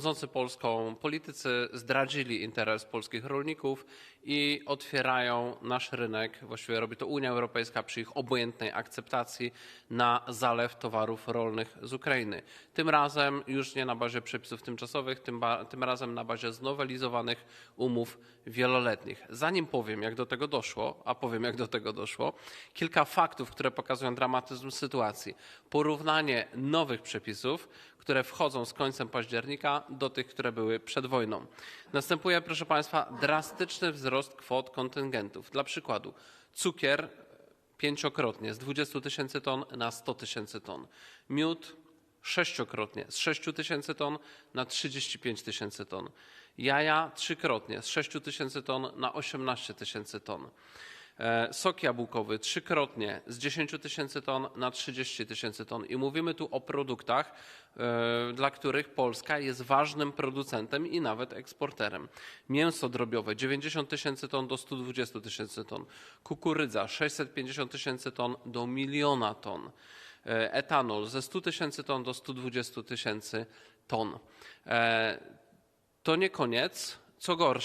Rządzący Polską politycy zdradzili interes polskich rolników i otwierają nasz rynek, właściwie robi to Unia Europejska przy ich obojętnej akceptacji na zalew towarów rolnych z Ukrainy. Tym razem już nie na bazie przepisów tymczasowych, tym, tym razem na bazie znowelizowanych umów wieloletnich. Zanim powiem, jak do tego doszło, a powiem, jak do tego doszło, kilka faktów, które pokazują dramatyzm sytuacji. Porównanie nowych przepisów, które wchodzą z końcem października do tych, które były przed wojną. Następuje, proszę Państwa, drastyczny wzrost kwot kontyngentów. Dla przykładu, cukier pięciokrotnie z 20 tysięcy ton na 100 tysięcy ton. Miód sześciokrotnie z 6 tysięcy ton na 35 tysięcy ton. Jaja trzykrotnie z 6 tysięcy ton na 18 tysięcy ton. E, Sok jabłkowy trzykrotnie z 10 tysięcy ton na 30 tysięcy ton. I mówimy tu o produktach, e, dla których Polska jest ważnym producentem i nawet eksporterem. Mięso drobiowe 90 tysięcy ton do 120 tysięcy ton. Kukurydza 650 tysięcy ton do miliona ton. E, Etanol ze 100 tysięcy ton do 120 tysięcy ton. To nie koniec. Co gorsza,